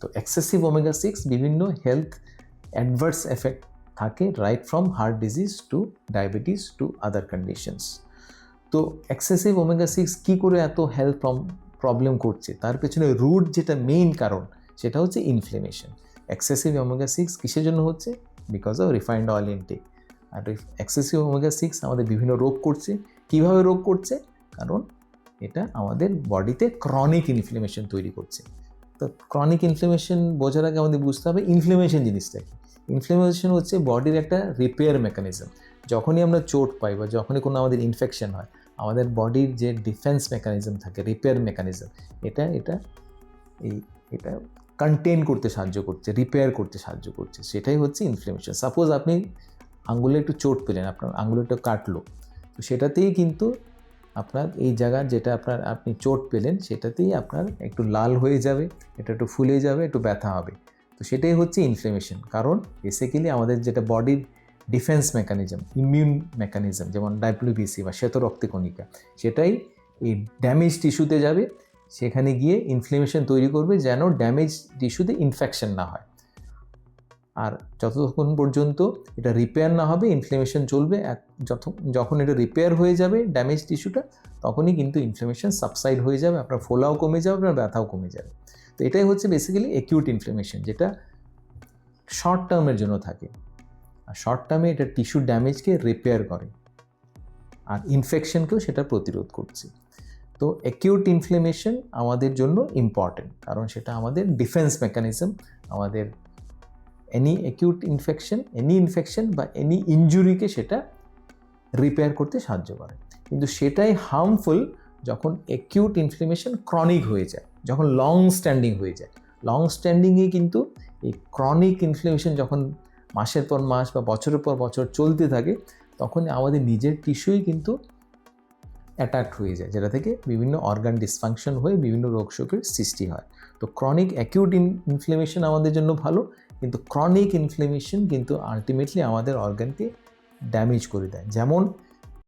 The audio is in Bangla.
তো এক্সেসিভ ওমেগা সিক্স বিভিন্ন হেলথ অ্যাডভার্স এফেক্ট থাকে right from heart disease to diabetes to other conditions তো এক্সেসিভ ওমেগা সিক্স কী করে এত হেলথ প্রবলেম করছে? তার পেছনে রুট যেটা মেইন কারণ, সেটা হচ্ছে ইনফ্লেমেশন এক্সেসিভ ওমেগা সিক্স কিসের জন্য হচ্ছে? Because of refined oil intake R excessive omega six আমাদের বিভিন্ন রোগ করছে। কীভাবে রোগ করছে? কারণ এটা আমাদের বডিতে ক্রনিক ইনফ্লেমেশন তৈরি করছে। তো ক্রনিক ইনফ্লেমেশন বোঝার আগে আমাদের বুঝতে হবে ইনফ্লেমেশন জিনিসটা কি? ইনফ্লেমেশন হচ্ছে বডির একটা রিপেয়ার মেকানিজম যখনই আমরা চোট পাই বা যখনই কোনো আমাদের ইনফেকশন হয়, আমাদের বডির যে ডিফেন্স মেকানিজম থাকে রিপেয়ার মেকানিজম এটা এটা, এই, এটা কন্টেন করতে সাহায্য করছে রিপেয়ার করতে সাহায্য করছে। সেটাই হচ্ছে ইনফ্লেমেশন সাপোজ আপনি আঙুলে একটু চোট পেলেন, আপনার আঙুলে একটু কাটলো, তো সেটাতেই কিন্তু আপনার এই জায়গা যেটা আপনার আপনি চোট পেলেন, সেটাতেই আপনার একটু লাল হয়ে যাবে, এটা একটু ফুলে যাবে, একটু ব্যথা হবে। তো সেটাই হচ্ছে ইনফ্লেমেশন কারণ বেসিক্যালি আমাদের যেটা বডির ডিফেন্স মেকানিজম ইমিউন মেকানিজম যেমন ডাব্লিউবিসি বা শ্বেত রক্তকণিকা সেটাই এই ড্যামেজ টিস্যুতে যাবে, সেখানে গিয়ে ইনফ্লেমেশন তৈরি করবে যেন ড্যামেজ টিস্যুতে ইনফেকশন না হয়। আর যতক্ষণ পর্যন্ত এটা রিপেয়ার না হবে ইনফ্লেমেশন চলবে, এক যখন এটা রিপেয়ার হয়ে যাবে ড্যামেজ টিস্যুটা তখনই কিন্তু ইনফ্লেমেশন সাবসাইড হয়ে যাবে, আপনার ফোলাও কমে যাবে, আপনার ব্যথাও কমে যাবে। তো এটাই হচ্ছে বেসিক্যালি অ্যাকিউট ইনফ্লেমেশন যেটা শর্ট টার্মের জন্য থাকে। আর শর্ট টার্মে এটা টিস্যু ড্যামেজকে রিপেয়ার করে। আর ইনফেকশনকেও সেটা প্রতিরোধ করছে। তো অ্যাকিউট ইনফ্লেমেশন আমাদের জন্য ইম্পর্টেন্ট কারণ সেটা আমাদের ডিফেন্স মেকানিজম আমাদের any acute infection any infection বা এনি ইনজুরিকে সেটা রিপেয়ার করতে সাহায্য করে। কিন্তু সেটাই হার্মফুল যখন অ্যাকিউট ইনফ্লেমেশন ক্রনিক হয়ে যায়, যখন লং স্ট্যান্ডিং হয়ে যায়। লং স্ট্যান্ডিংয়ে কিন্তু এই ক্রনিক ইনফ্লেমেশন যখন মাসের পর মাস বা বছরের পর বছর চলতে থাকে, তখন আমাদের নিজের টিস্যুই কিন্তু অ্যাটাক হয়ে যায়, যেটা থেকে বিভিন্ন অর্গান ডিসফাংশন হয়ে বিভিন্ন রোগ সৃষ্টি হয়। তো ক্রনিক অ্যাকিউট ইনফ্লেমেশন আমাদের জন্য ভালো কিন্তু ক্রনিক ইনফ্লেমেশন কিন্তু আলটিমেটলি আমাদের অর্গানকে ড্যামেজ করে দেয়। যেমন